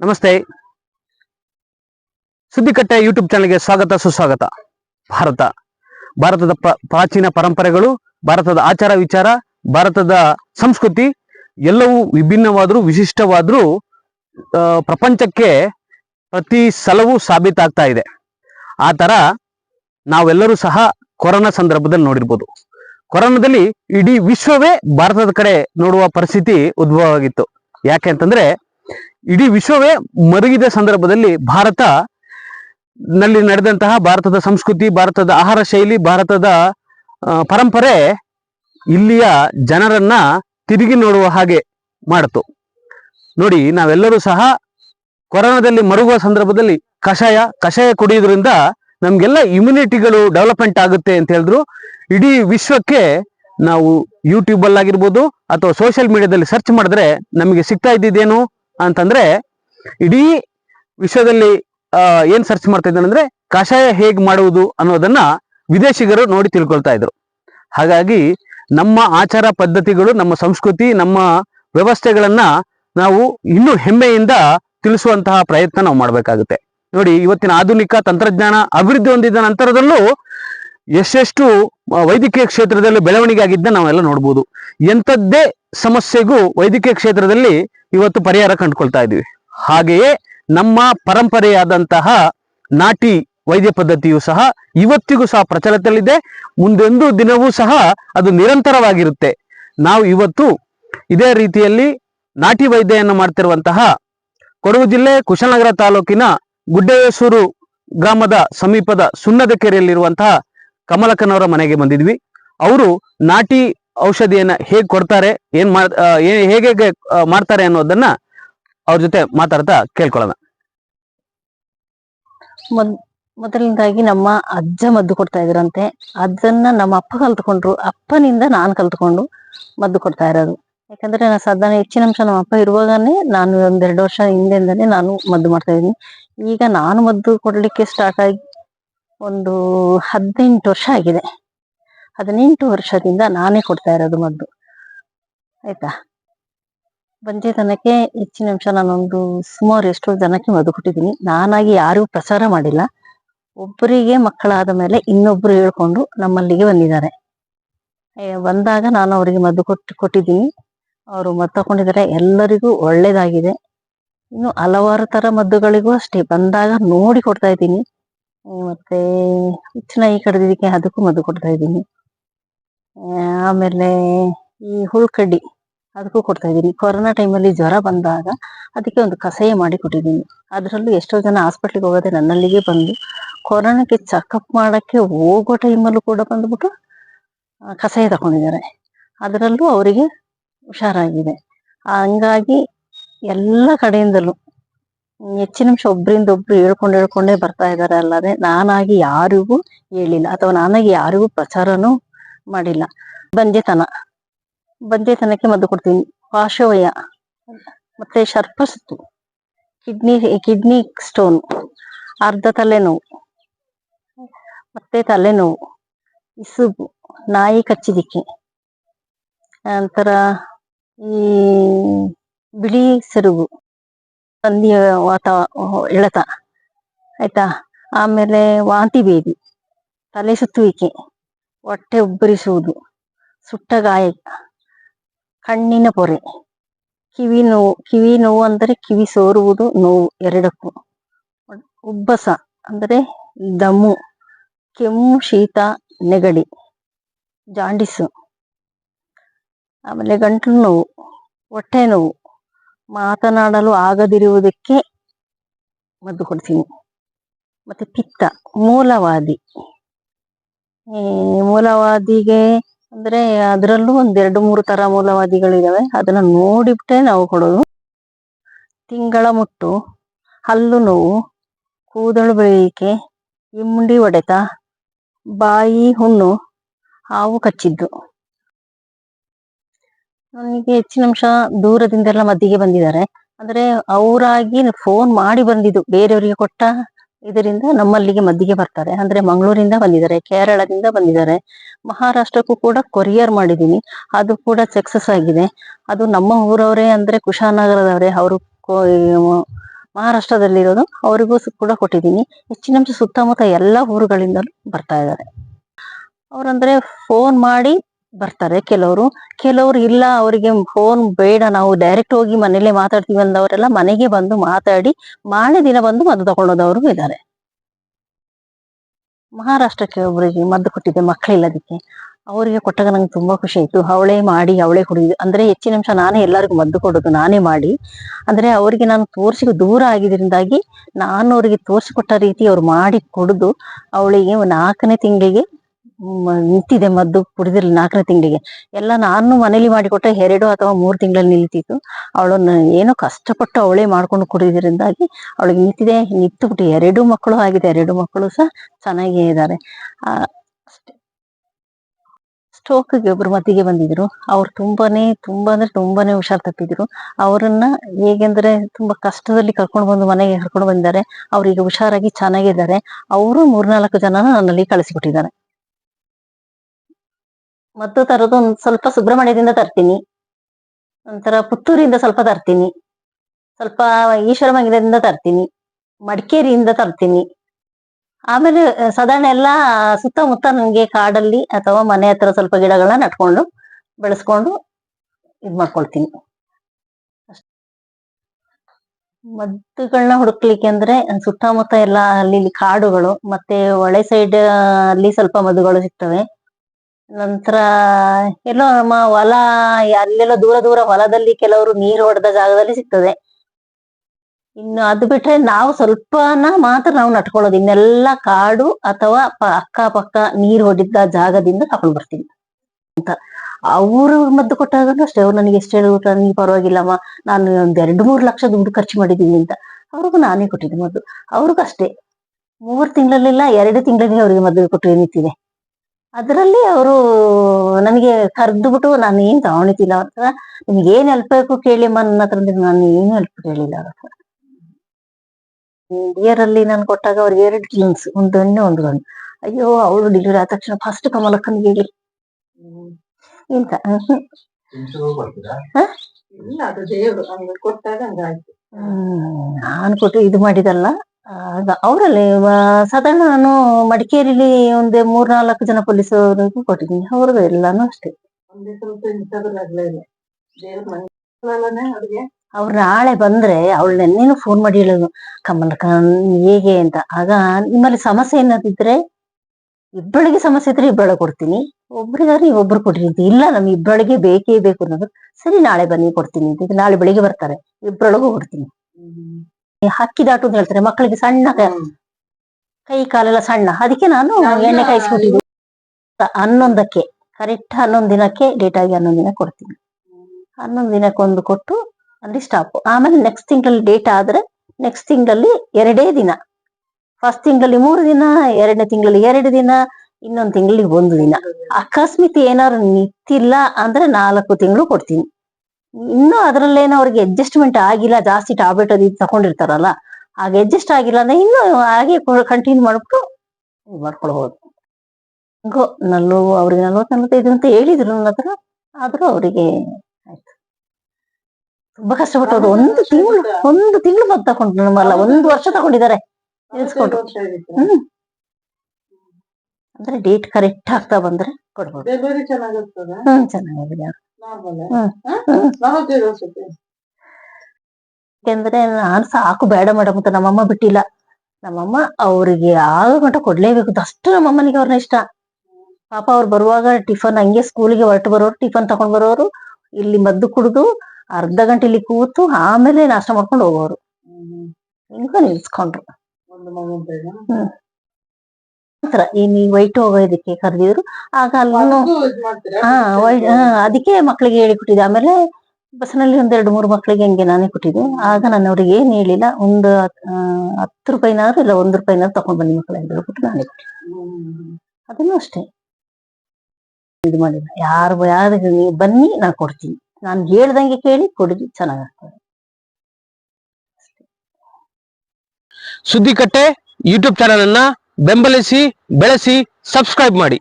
ನಮಸ್ತೆ. ಸುದ್ದಿಕಟ್ಟೆ ಯೂಟ್ಯೂಬ್ ಚಾನಲ್ಗೆ ಸ್ವಾಗತ, ಸುಸ್ವಾಗತ. ಭಾರತ. ಭಾರತದ ಪ್ರ- ಪ್ರಾಚೀನ ಪರಂಪರೆಗಳು, ಭಾರತದ ಆಚಾರ ವಿಚಾರ, ಭಾರತದ ಸಂಸ್ಕೃತಿ ಎಲ್ಲವೂ ವಿಭಿನ್ನವಾದರೂ, ವಿಶಿಷ್ಟವಾದರೂ ಪ್ರಪಂಚಕ್ಕೆ ಪ್ರತಿ ಸಲವೂ ಸಾಬೀತಾಗ್ತಾ ಇದೆ. ಆ ಥರ ನಾವೆಲ್ಲರೂ ಸಹ ಕೊರೋನಾ ಸಂದರ್ಭದಲ್ಲಿ ನೋಡಿರ್ಬೋದು. ಕೊರೋನಾದಲ್ಲಿ ಇಡೀ ವಿಶ್ವವೇ ಭಾರತದ ಕಡೆ ನೋಡುವ ಪರಿಸ್ಥಿತಿ ಉದ್ಭವ ಆಗಿತ್ತು ಯಾಕೆ ಅಂತಂದ್ರೆ ಇಡೀ ವಿಶ್ವವೇ ಮರುಗಿದ ಸಂದರ್ಭದಲ್ಲಿ ಭಾರತ ನಲ್ಲಿ ನಡೆದಂತಹ ಭಾರತದ ಸಂಸ್ಕೃತಿ, ಭಾರತದ ಆಹಾರ ಶೈಲಿ, ಭಾರತದ ಪರಂಪರೆ ಇಲ್ಲಿಯ ಜನರನ್ನ ತಿರುಗಿ ನೋಡುವ ಹಾಗೆ ಮಾಡಿತು. ನೋಡಿ, ನಾವೆಲ್ಲರೂ ಸಹ ಕೊರೋನಾದಲ್ಲಿ ಮರುಗುವ ಸಂದರ್ಭದಲ್ಲಿ ಕಷಾಯ ಕಷಾಯ ಕುಡಿಯೋದ್ರಿಂದ ನಮ್ಗೆಲ್ಲ ಇಮ್ಯುನಿಟಿಗಳು ಡೆವಲಪ್ಮೆಂಟ್ ಆಗುತ್ತೆ ಅಂತ ಹೇಳಿದ್ರು. ಇಡೀ ವಿಶ್ವಕ್ಕೆ ನಾವು ಯೂಟ್ಯೂಬ್ ಅಲ್ಲಾಗಿರ್ಬೋದು ಅಥವಾ ಸೋಷಿಯಲ್ ಮೀಡಿಯಾದಲ್ಲಿ ಸರ್ಚ್ ಮಾಡಿದ್ರೆ ನಮಗೆ ಸಿಗ್ತಾ ಇದ್ದಿದ್ದೇನು? ಅಂತಂದ್ರೆ ಇಡೀ ವಿಶ್ವದಲ್ಲಿ ಏನ್ ಸರ್ಚ್ ಮಾಡ್ತಾ ಇದ್ದಾನೆ ಅಂದ್ರೆ ಕಷಾಯ ಹೇಗ್ ಮಾಡುವುದು ಅನ್ನೋದನ್ನ ವಿದೇಶಿಗರು ನೋಡಿ ತಿಳ್ಕೊಳ್ತಾ ಇದ್ರು. ಹಾಗಾಗಿ ನಮ್ಮ ಆಚಾರ ಪದ್ಧತಿಗಳು, ನಮ್ಮ ಸಂಸ್ಕೃತಿ, ನಮ್ಮ ವ್ಯವಸ್ಥೆಗಳನ್ನ ನಾವು ಇನ್ನೂ ಹೆಮ್ಮೆಯಿಂದ ತಿಳಿಸುವಂತಹ ಪ್ರಯತ್ನ ನಾವು ಮಾಡಬೇಕಾಗುತ್ತೆ. ನೋಡಿ, ಇವತ್ತಿನ ಆಧುನಿಕ ತಂತ್ರಜ್ಞಾನ ಅಭಿವೃದ್ಧಿ ಹೊಂದಿದ ನಂತರದಲ್ಲೂ ಎಷ್ಟೆಷ್ಟು ವೈದ್ಯಕೀಯ ಕ್ಷೇತ್ರದಲ್ಲಿ ಬೆಳವಣಿಗೆ ಆಗಿದ್ದ ನಾವೆಲ್ಲ ನೋಡ್ಬೋದು. ಎಂಥದ್ದೇ ಸಮಸ್ಯೆಗೂ ವೈದ್ಯಕೀಯ ಕ್ಷೇತ್ರದಲ್ಲಿ ಇವತ್ತು ಪರಿಹಾರ ಕಂಡುಕೊಳ್ತಾ ಇದ್ದೀವಿ. ಹಾಗೆಯೇ ನಮ್ಮ ಪರಂಪರೆಯಾದಂತಹ ನಾಟಿ ವೈದ್ಯ ಪದ್ಧತಿಯು ಸಹ ಇವತ್ತಿಗೂ ಸಹ ಪ್ರಚಲಿತದಲ್ಲಿದೆ. ಮುಂದೊಂದು ದಿನವೂ ಸಹ ಅದು ನಿರಂತರವಾಗಿರುತ್ತೆ. ನಾವು ಇವತ್ತು ಇದೇ ರೀತಿಯಲ್ಲಿ ನಾಟಿ ವೈದ್ಯೆಯನ್ನು ಮಾಡ್ತಿರುವಂತಹ ಕೊಡಗು ಜಿಲ್ಲೆ ಕುಶಲನಗರ ತಾಲೂಕಿನ ಗುಡ್ಡೆಯಸೂರು ಗ್ರಾಮದ ಸಮೀಪದ ಸುಣ್ಣದ ಕೆರೆಯಲ್ಲಿರುವಂತಹ ಕಮಲಕ್ಕನವರ ಮನೆಗೆ ಬಂದಿದ್ವಿ. ಅವರು ನಾಟಿ ಔಷಧಿಯನ್ನ ಹೇಗೆ ಕೊಡ್ತಾರೆ, ಏನ್ ಮಾಡ್ ಹೇಗೆ ಮಾಡ್ತಾರೆ ಅನ್ನೋದನ್ನ ಅವ್ರ ಜೊತೆ ಮಾತಾಡ್ತಾ ಕೇಳ್ಕೊಳ್ಳೋಣ. ಮೊದ್, ಮೊದಲನೇದಾಗಿ ನಮ್ಮ ಅಜ್ಜ ಮದ್ದು ಕೊಡ್ತಾ ಇದ್ರಂತೆ. ಅದನ್ನ ನಮ್ಮ ಅಪ್ಪ ಕಲ್ತ್ಕೊಂಡ್ರು. ಅಪ್ಪನಿಂದ ನಾನು ಕಲ್ತ್ಕೊಂಡು ಮದ್ದು ಕೊಡ್ತಾ ಇರೋದು. ಯಾಕಂದ್ರೆ ನಾನು ಸಾಧಾರಣ ಹೆಚ್ಚಿನ ಅಂಶ ನಮ್ಮ ಅಪ್ಪ ಇರುವಾಗನೇ ನಾನು ಒಂದೆರಡು ವರ್ಷ ಹಿಂದೆಂದನೇ ನಾನು ಮದ್ದು ಮಾಡ್ತಾ ಇದ್ದೀನಿ. ಈಗ ನಾನು ಮದ್ದು ಕೊಡ್ಲಿಕ್ಕೆ ಸ್ಟಾರ್ಟ್ ಆಗಿ ಒಂದು ಹದಿನೆಂಟು ವರ್ಷ ಆಗಿದೆ. ಹದಿನೆಂಟು ವರ್ಷದಿಂದ ನಾನೇ ಕೊಡ್ತಾ ಇರೋದು ಮದ್ದು. ಆಯ್ತಾ? ಬಂದೆತನಕ್ಕೆ ಹೆಚ್ಚಿನ ಅಂಶ ನಾನೊಂದು ಸುಮಾರು ಎಷ್ಟೋ ಜನಕ್ಕೆ ಮದ್ದು ಕೊಟ್ಟಿದ್ದೀನಿ. ನಾನಾಗಿ ಯಾರಿಗೂ ಪ್ರಸಾರ ಮಾಡಿಲ್ಲ. ಒಬ್ಬರಿಗೆ ಮಕ್ಕಳಾದ ಮೇಲೆ ಇನ್ನೊಬ್ರು ಹೇಳ್ಕೊಂಡು ನಮ್ಮಲ್ಲಿಗೆ ಬಂದಿದ್ದಾರೆ. ಬಂದಾಗ ನಾನು ಅವರಿಗೆ ಮದ್ದು ಕೊಟ್ಟು ಕೊಟ್ಟಿದ್ದೀನಿ. ಅವರು ಮದ್ದು ತಗೊಂಡಿದ್ದಾರೆ. ಎಲ್ಲರಿಗೂ ಒಳ್ಳೇದಾಗಿದೆ. ಇನ್ನು ಹಲವಾರು ತರ ಮದ್ದುಗಳಿಗೂ ಅಷ್ಟೇ. ಬಂದಾಗ ನೋಡಿ ಕೊಡ್ತಾ ಇದ್ದೀನಿ. ಮತ್ತೆ ಹೆಚ್ಚಿನ ಈ ಕಡ್ದಿದ್ದಕ್ಕೆ ಅದಕ್ಕೂ ಮದ್ದು ಕೊಡ್ತಾ ಇದ್ದೀನಿ. ಆಮೇಲೆ ಈ ಹುಳ್ಕಡ್ಡಿ ಅದಕ್ಕೂ ಕೊಡ್ತಾ ಇದ್ದೀನಿ. ಕೊರೋನಾ ಟೈಮಲ್ಲಿ ಜ್ವರ ಬಂದಾಗ ಅದಕ್ಕೆ ಒಂದು ಕಷಾಯ ಮಾಡಿ ಕೊಟ್ಟಿದ್ದೀನಿ. ಅದರಲ್ಲೂ ಎಷ್ಟೋ ಜನ ಹಾಸ್ಪಿಟ್ಲಿಗೆ ಹೋಗೋದೇ ನನ್ನಲ್ಲಿಗೆ ಬಂದು ಕೊರೋನಾಕ್ಕೆ ಚೆಕಪ್ ಮಾಡೋಕ್ಕೆ ಹೋಗೋ ಟೈಮಲ್ಲೂ ಕೂಡ ಬಂದ್ಬಿಟ್ಟು ಕಷಾಯ ತಗೊಂಡಿದ್ದಾರೆ. ಅದರಲ್ಲೂ ಅವರಿಗೆ ಹುಷಾರಾಗಿದೆ. ಹಂಗಾಗಿ ಎಲ್ಲ ಕಡೆಯಿಂದಲೂ ಹೆಚ್ಚಿನ ನಿಮಿಷ ಒಬ್ಬರಿಂದ ಒಬ್ರು ಹೇಳ್ಕೊಂಡು ಹೇಳ್ಕೊಂಡೇ ಬರ್ತಾ ಇದ್ದಾರೆ ಅಲ್ಲದೆ ನಾನಾಗಿ ಯಾರಿಗೂ ಹೇಳಿಲ್ಲ. ಅಥವಾ ನಾನಾಗಿ ಯಾರಿಗೂ ಪ್ರಚಾರನೂ ಮಾಡಿಲ್ಲ. ಬಂದೆತನ ಬಂದೆತನಕ್ಕೆ ಮದ್ದು ಕೊಡ್ತೀನಿ. ಪಾಶವಯ ಮತ್ತೆ ಸರ್ಪಸುತ್ತು ಕಿಡ್ನಿ ಕಿಡ್ನಿ ಸ್ಟೋನ್. ಅರ್ಧ ತಲೆನೋವು. ಮತ್ತೆ ತಲೆನೋವು. ಇಸುಬು. ನಾಯಿ ಕಚ್ಚಿದಿಕ್ಕೆ. ನಂತರ ಈ ಬಿಳಿ ಸೆರುಗು. ತಂದಿ ವಾತ, ಎಳೆತ. ಆಯ್ತಾ? ಆಮೇಲೆ ವಾಂತಿ ಬೇದಿ ತಲೆ ಸುತ್ತುವಿಕೆ. ಹೊಟ್ಟೆ ಉಬ್ಬರಿಸುವುದು. ಸುಟ್ಟ ಗಾಯ. ಕಣ್ಣಿನ ಪೊರೆ. ಕಿವಿ ನೋವು ಕಿವಿ ನೋವು ಅಂದರೆ ಕಿವಿ ಸೋರುವುದು ನೋವು ಎರಡಕ್ಕೂ. ಉಬ್ಬಸ ಅಂದರೆ ದಮ್ಮು, ಕೆಮ್ಮು, ಶೀತ, ನೆಗಡಿ, ಜಾಂಡಿಸು. ಆಮೇಲೆ ಗಂಟಲು ನೋವು, ಹೊಟ್ಟೆ ನೋವು. ಮಾತನಾಡಲು ಆಗದಿರುವುದಕ್ಕೆ ಮದ್ದು ಕೊಡ್ತೀನಿ. ಮತ್ತು ಪಿತ್ತ, ಮೂಲವಾದಿ. ಈ ಮೂಲವಾದಿಗೆ ಅಂದ್ರೆ ಅದರಲ್ಲೂ ಒಂದೆರಡು ಮೂರು ತರ ಮೂಲವಾದಿಗಳಿದಾವೆ. ಅದನ್ನ ನೋಡಿಬಿಟ್ಟೆ ನಾವು ಕೊಡೋದು. ತಿಂಗಳ ಮುಟ್ಟು, ಹಲ್ಲು ನೋವು, ಕೂದಲು ಬೆಳೆಯಿಕೆ ಇಮ್ಮಡಿ ಒಡೆತ ಬಾಯಿ ಹುಣ್ಣು, ಹಾವು ಕಚ್ಚಿದ್ದು. ನನಗೆ ಹೆಚ್ಚಿನ ಅಂಶ ದೂರದಿಂದೆಲ್ಲ ಮದ್ದಿಗೆ ಬಂದಿದ್ದಾರೆ. ಅಂದ್ರೆ ಅವರಾಗಿ ಫೋನ್ ಮಾಡಿ ಬಂದಿದ್ದು, ಬೇರೆಯವರಿಗೆ ಕೊಟ್ಟ ಇದರಿಂದ ನಮ್ಮಲ್ಲಿಗೆ ಮದ್ದಿಗೆ ಬರ್ತಾರೆ. ಅಂದ್ರೆ ಮಂಗಳೂರಿಂದ ಬಂದಿದ್ದಾರೆ, ಕೇರಳದಿಂದ ಬಂದಿದ್ದಾರೆ. ಮಹಾರಾಷ್ಟ್ರಕ್ಕೂ ಕೂಡ ಕೊರಿಯರ್ ಮಾಡಿದೀನಿ ಅದು ಕೂಡ ಸಕ್ಸಸ್ ಆಗಿದೆ. ಅದು ನಮ್ಮ ಊರವರೇ ಅಂದ್ರೆ ಕುಶಾನಗರದವರೇ. ಅವರು ಮಹಾರಾಷ್ಟ್ರದಲ್ಲಿರೋದು ಅವರಿಗೂ ಕೂಡ ಕೊಟ್ಟಿದ್ದೀನಿ. ಹೆಚ್ಚಿನಂಶ ಸುತ್ತಮುತ್ತ ಎಲ್ಲ ಊರುಗಳಿಂದಲೂ ಬರ್ತಾ ಇದ್ದಾರೆ. ಅವರಂದ್ರೆ ಫೋನ್ ಮಾಡಿ ಬರ್ತಾರೆ ಕೆಲವರು. ಕೆಲವರು ಇಲ್ಲ, ಅವರಿಗೆ ಫೋನ್ ಬೇಡ, ನಾವು ಡೈರೆಕ್ಟ್ ಹೋಗಿ ಮನೇಲೆ ಮಾತಾಡ್ತೀವಿ ಅಂದವರೆಲ್ಲ ಮನೆಗೆ ಬಂದು ಮಾತಾಡಿ ಮಾಳೆ ದಿನ ಬಂದು ಮದ್ದು ತಗೊಳ್ಳೋದವರು ಇದ್ದಾರೆ ಮಹಾರಾಷ್ಟ್ರಕ್ಕೆ ಒಬ್ಬರಿಗೆ ಮದ್ದು ಕೊಟ್ಟಿದ್ದೆ ಮಕ್ಕಳಿಲ್ಲದಕ್ಕೆ ಅವರಿಗೆ ಕೊಟ್ಟಾಗ ನಂಗೆ ತುಂಬಾ ಖುಷಿ ಆಯ್ತು. ಅವಳೇ ಮಾಡಿ, ಅವಳೇ ಕುಡಿದು, ಅಂದ್ರೆ ಹೆಚ್ಚಿನ ಅಂಶ ನಾನೇ ಎಲ್ಲರಿಗೂ ಮದ್ದು ಕೊಡೋದು, ನಾನೇ ಮಾಡಿ. ಅಂದ್ರೆ ಅವರಿಗೆ ನಾನು ತೋರಿಸಿ ದೂರ ಆಗಿದ್ರಿಂದಾಗಿ ನಾನು ಅವರಿಗೆ ತೋರಿಸಿಕೊಟ್ಟ ರೀತಿ ಅವ್ರು ಮಾಡಿ ಕೊಡುದು, ಅವಳಿಗೆ ನಾಲ್ಕನೇ ತಿಂಗಳಿಗೆ ನಿಂತಿದೆ ಮದ್ದು ಕುಡಿದಿರ್ಲಿ ನಾಲ್ಕನೇ ತಿಂಗಳಿಗೆ. ಎಲ್ಲ ನಾನು ಮನೇಲಿ ಮಾಡಿಕೊಟ್ಟೆ ಎರಡು ಅಥವಾ ಮೂರು ತಿಂಗಳಲ್ಲಿ ನಿಲ್ತಿತ್ತು. ಅವಳನ್ನ ಏನೋ ಕಷ್ಟಪಟ್ಟು ಅವಳೇ ಮಾಡ್ಕೊಂಡು ಕುಡಿದ್ರಿಂದಾಗಿ ಅವಳಿಗೆ ನಿಂತಿದೆ ನಿಂತು ಬಿಟ್ಟು ಎರಡು ಮಕ್ಕಳು ಆಗಿದೆ, ಎರಡು ಮಕ್ಕಳು ಸಹ ಚೆನ್ನಾಗೇ ಇದ್ದಾರೆ. ಆ, ಅಷ್ಟೇ. ಗೆ ಒಬ್ರು ಮದ್ದಿಗೆ ಬಂದಿದ್ರು. ಅವ್ರು ತುಂಬಾನೇ, ತುಂಬಾ ಅಂದ್ರೆ ತುಂಬಾನೇ ಹುಷಾರ್ ತಪ್ಪಿದ್ರು. ಅವರನ್ನ ಹೇಗೆಂದ್ರೆ ತುಂಬಾ ಕಷ್ಟದಲ್ಲಿ ಕರ್ಕೊಂಡು ಬಂದು ಮನೆಗೆ ಕರ್ಕೊಂಡು ಬಂದಿದ್ದಾರೆ. ಅವ್ರಿಗೆ ಹುಷಾರಾಗಿ ಚೆನ್ನಾಗಿದ್ದಾರೆ. ಅವರು ಮೂರ್ನಾಲ್ಕು ಜನ ನನ್ನಲ್ಲಿ ಕಳಿಸಿಕೊಟ್ಟಿದ್ದಾರೆ ಮದ್ದು ತರೋದು ಒಂದ್ ಸ್ವಲ್ಪ ಸುಬ್ರಹ್ಮಣ್ಯದಿಂದ ತರ್ತೀನಿ. ನಂತರ ಪುತ್ತೂರಿಂದ ಸ್ವಲ್ಪ ತರ್ತೀನಿ. ಸ್ವಲ್ಪ ಈಶ್ವರ ಮಂದಿರದಿಂದ ತರ್ತೀನಿ. ಮಡಿಕೇರಿಯಿಂದ ತರ್ತೀನಿ. ಆಮೇಲೆ ಸಾಧಾರಣ ಎಲ್ಲ ಸುತ್ತಮುತ್ತ ನನಗೆ ಕಾಡಲ್ಲಿ ಅಥವಾ ಮನೆ ಹತ್ರ ಸ್ವಲ್ಪ ಗಿಡಗಳನ್ನ ನಟ್ಕೊಂಡು ಬೆಳೆಸ್ಕೊಂಡು ಇದ್ ಮಾಡ್ಕೊಳ್ತೀನಿ. ಮದ್ದುಗಳನ್ನ ಹುಡುಕ್ಲಿಕ್ಕೆ ಅಂದ್ರೆ ಸುತ್ತಮುತ್ತ ಎಲ್ಲ ಅಲ್ಲಿ ಕಾಡುಗಳು, ಮತ್ತೆ ಹೊಳೆ ಸೈಡ್ ಅಲ್ಲಿ ಸ್ವಲ್ಪ ಮದ್ದುಗಳು ಸಿಗ್ತವೆ. ನಂತರ ಎಲ್ಲೋ ನಮ್ಮ ಹೊಲ, ಅಲ್ಲೆಲ್ಲೋ ದೂರ ದೂರ ಹೊಲದಲ್ಲಿ ಕೆಲವರು ನೀರು ಹೊಡೆದ ಜಾಗದಲ್ಲಿ ಸಿಗ್ತದೆ. ಇನ್ನು ಅದು ಬಿಟ್ರೆ ನಾವು ಸ್ವಲ್ಪನ ಮಾತ್ರ ನಾವು ನಟ್ಕೊಳ್ಳೋದು ಇನ್ನೆಲ್ಲ ಕಾಡು ಅಥವಾ ಅಕ್ಕಪಕ್ಕ ನೀರು ಹೊಡೆದ ಜಾಗದಿಂದ ತಗೊಂಡ್ ಬರ್ತೀನಿ ಅಂತ. ಅವರು ಮದ್ದು ಕೊಟ್ಟಾಗ ಅಷ್ಟೇ. ಅವ್ರು ನನಗೆ ಎಷ್ಟು ಹೇಳಿದ್ರು ನನಗೆ ಪರವಾಗಿಲ್ಲಮ್ಮ, ನಾನು ಒಂದ್ ಎರಡು ಮೂರು ಲಕ್ಷ ದುಡ್ಡು ಖರ್ಚು ಮಾಡಿದ್ದೀನಿ ಅಂತ. ಅವ್ರಿಗೂ ನಾನೇ ಕೊಟ್ಟಿದ್ದೆ ಮದ್ದು. ಅವ್ರಿಗೂ ಅಷ್ಟೇ. ಮೂರು ತಿಂಗಳಲ್ಲಿಲ್ಲ ಎರಡು ತಿಂಗಳಲ್ಲಿ ಅವ್ರಿಗೆ ಮದ್ದು ಕೊಟ್ಟು ನಿಂತಿದೆ. ಅದರಲ್ಲಿ ಅವರು ನನಗೆ ಕರೆದು ಬಿಟ್ಟು ನಾನು ಏನು ತಗೊಂಡಿದ್ದಿಲ್ಲ ಅವ್ರ ಹತ್ರ ನಿಮ್ಗೆ ಏನ್ ಹೆಲ್ಪ್ ಬೇಕು ಕೇಳಿ ನನ್ನ ಹತ್ರ ನಾನು ಏನು ಹೆಲ್ಪ್ ಕೇಳಿಲ್ಲ ಅವ್ರ ಹತ್ರ ಅಲ್ಲಿ ನಾನು ಕೊಟ್ಟಾಗ ಅವ್ರಿಗೆ ಎರಡು ಜೀನ್ಸ್ ಒಂದು ಹೆಣ್ಣು ಒಂದು ಗಂಡು. ಅಯ್ಯೋ ಅವಳು ಡಿಲಿವರಿ ಆದ ತಕ್ಷಣ ಫಸ್ಟ್ ಕಮಲಕ್ಕನ್ಗೆ ಹೇಳಿ. ಇಂತ ಹ್ಮ್ ನಾನು ಕೊಟ್ಟು ಇದು ಮಾಡಿದಲ್ಲ. ಅವರಲ್ಲಿ ಸಾಧಾರಣ ನಾನು ಮಡಿಕೇರಿಲಿ ಒಂದು ಮೂರ್ನಾಲ್ಕು ಜನ ಪೊಲೀಸರಿಗೆ ಕೊಟ್ಟಿದ್ದೀನಿ. ಅವ್ರದ್ದು ಎಲ್ಲಾನು ಅಷ್ಟೇ. ಅವ್ರ ಅವ್ರಿಗೆ? ನಾಳೆ ಬಂದ್ರೆ ಅವಳು ನೆನ್ನೆನು ಫೋನ್ ಮಾಡಿ ಹೇಳೋದು. ಕಮಲಕ್ಕ ಹೇಗೆ ಅಂತ. ಆಗ ನಿಮ್ಮಲ್ಲಿ ಸಮಸ್ಯೆ ಏನಾದಿದ್ರೆ ಇಬ್ಬಳಿಗೆ ಸಮಸ್ಯೆ ಇದ್ರೆ ಇಬ್ಬಳ ಕೊಡ್ತೀನಿ. ಒಬ್ರಿಗಾದ್ರೆ ಒಬ್ರು ಕೊಡ್ರಿ ಅಂತ. ಇಲ್ಲ ನಮ್ ಇಬ್ಬಳಿಗೆ ಬೇಕೇ ಬೇಕು ಅನ್ನೋದು. ಸರಿ ನಾಳೆ ಬನ್ನಿ ಕೊಡ್ತೀನಿ ಅಂತ. ನಾಳೆ ಬೆಳಿಗ್ಗೆ ಬರ್ತಾರೆ. ಇಬ್ಬರೊಳಗೂ ಕೊಡ್ತೀನಿ. ಹಕ್ಕಿ ದಾಟು ಅಂತ ಹೇಳ್ತಾರೆ ಮಕ್ಕಳಿಗೆ ಸಣ್ಣ ಕೈ ಕಾಲೆಲ್ಲ ಸಣ್ಣ. ಅದಕ್ಕೆ ನಾನು ಎಣ್ಣೆ ಕಾಯಿಸ್ಕೊಟ್ಟಿದ್ದೀನಿ ಹನ್ನೊಂದಕ್ಕೆ ಕರೆಕ್ಟ್ ಹನ್ನೊಂದು ದಿನಕ್ಕೆ ಡೇಟ್ ಆಗಿ ಹನ್ನೊಂದು ದಿನ ಕೊಡ್ತೀನಿ. ಹನ್ನೊಂದು ದಿನಕ್ಕೊಂದು ಕೊಟ್ಟು ಅಲ್ಲಿ ಸ್ಟಾಪ್ ಆಮೇಲೆ ನೆಕ್ಸ್ಟ್ ತಿಂಗಳಲ್ಲಿ ಡೇಟ್ ಆದ್ರೆ ನೆಕ್ಸ್ಟ್ ತಿಂಗಳಲ್ಲಿ ಎರಡೇ ದಿನ. ಫಸ್ಟ್ ತಿಂಗಳಲ್ಲಿ ಮೂರು ದಿನ ಎರಡನೇ ತಿಂಗಳಲ್ಲಿ ಎರಡು ದಿನ ಇನ್ನೊಂದು ತಿಂಗಳಿಗೆ ಒಂದು ದಿನ. ಅಕಸ್ಮಿತ್ ಏನಾದ್ರು ನಿಂತಿಲ್ಲ ಅಂದ್ರೆ ನಾಲ್ಕು ತಿಂಗಳು ಕೊಡ್ತೀನಿ. ಇನ್ನು ಅದರಲ್ಲೇನೋ ಅವ್ರಿಗೆ ಅಡ್ಜಸ್ಟ್ಮೆಂಟ್ ಆಗಿಲ್ಲ ಜಾಸ್ತಿ ಟ್ಯಾಬ್ಲೆಟ್ ಅದು ಇದು ತಗೊಂಡಿರ್ತಾರಲ್ಲ ಆಗ ಅಡ್ಜಸ್ಟ್ ಆಗಿಲ್ಲ ಅಂದ್ರೆ ಇನ್ನೂ ಹಾಗೆ ಕಂಟಿನ್ಯೂ ಮಾಡ್ಬಿಟ್ಟು ಮಾಡ್ಕೊಳ್ಬಹುದು ಹಂಗೋ ನಲ್ಲು ಅವ್ರಿಗೆ ನಲ್ವತ್ತು ನಲ್ವತ್ತೈದು ಅಂತ ಹೇಳಿದ್ರು ನನ್ನ ಹತ್ರ ಆದ್ರೂ ಅವರಿಗೆ ಆಯ್ತು. ತುಂಬಾ ಕಷ್ಟಪಟ್ಟು ಅವ್ರು ಒಂದು ತಿಂಗಳು ಒಂದು ತಿಂಗಳು ಬಂದು ತಗೊಂಡ್ರು ನಮ್ಮಲ್ಲ ಒಂದು ವರ್ಷ ತಗೊಂಡಿದ್ದಾರೆ. ನಿಲ್ಸ್ಕೊಂಡು ಹ್ಮ್. ಅಂದ್ರೆ ಡೇಟ್ ಕರೆಕ್ಟ್ ಆಗ್ತಾ ಬಂದ್ರೆ ಕೊಡ್ಬೋದು. ಹ್ಮ್ ಚೆನ್ನಾಗಿದೆ. ಯಾಕೆಂದ್ರೆ ನಾನು ಸಾಕು ಬೇಡ ಮೇಡಮ್ ಅಂತ ನಮ್ಮಮ್ಮ ಬಿಟ್ಟಿಲ್ಲ. ನಮ್ಮಮ್ಮ ಅವ್ರಿಗೆ ಆಗ ಗಂಟ ಕೊಡ್ಲೇಬೇಕು. ಅಷ್ಟು ನಮ್ಮಮ್ಮನಿಗೆ ಅವ್ರನ್ನ ಇಷ್ಟ. ಪಾಪ ಅವ್ರು ಬರುವಾಗ ಟಿಫನ್ ಹಂಗೆ ಸ್ಕೂಲಿಗೆ ಹೊರಟು ಬರೋರು ಟಿಫನ್ ತಕೊಂಡ್ ಬರೋರು ಇಲ್ಲಿ ಮದ್ದು ಕುಡಿದು ಅರ್ಧ ಗಂಟೆ ಇಲ್ಲಿ ಕೂತು ಆಮೇಲೆ ನಾಷ್ಟ ಮಾಡ್ಕೊಂಡು ಹೋಗೋರು. ಹಿಂಗ ನಿಲ್ಸ್ಕೊಂಡ್ರು. ನಂತರ ಈ ನೀವು ವೈಟ್ ಹೋಗೋದಕ್ಕೆ ಕರೆದಿದ್ರು. ಆಗ ಅಲ್ಲೂ ಹಾ ವೈಟ್ ಹಾ, ಅದಕ್ಕೆ ಮಕ್ಕಳಿಗೆ ಹೇಳಿ ಕೊಟ್ಟಿದ್ದೆ. ಆಮೇಲೆ ಬಸ್ನಲ್ಲಿ ಒಂದೆರಡು ಎರಡು ಮೂರು ಮಕ್ಕಳಿಗೆ ಹಂಗೆ ನಾನೇ ಕೊಟ್ಟಿದ್ದೆ. ಆಗ ನಾನು ಅವ್ರಿಗೆ ಏನು ಹೇಳಿಲ್ಲ. ಒಂದು ಹತ್ತು ರೂಪಾಯಿನಾದ್ರು ಇಲ್ಲ ಒಂದು ರೂಪಾಯಿನಾದ್ರು ತಕೊಂಡ್ ಬನ್ನಿ ಮಕ್ಕಳ ಅಂತ ಹೇಳ್ಬಿಟ್ಟು ನಾನೇ ಕೊಟ್ಟೆ. ಹ್ಮ್. ಅದನ್ನು ಅಷ್ಟೇ. ಇದು ಮಾಡಿಲ್ಲ. ಯಾರು ಯಾರು ನೀವು ಬನ್ನಿ ನಾನು ಕೊಡ್ತೀನಿ. ನಾನು ಹೇಳ್ದಂಗೆ ಕೇಳಿ ಕೊಡಿ ಚೆನ್ನಾಗಾಗ್ತದೆ. ಸುದ್ದಿಕಟ್ಟೆ ಯೂಟ್ಯೂಬ್ ಚಾನಲ್ ಅನ್ನ ಬೆಂಬಲಿಸಿ ಬೆಳೆಸಿ ಸಬ್ಸ್ಕ್ರೈಬ್ ಮಾಡಿ.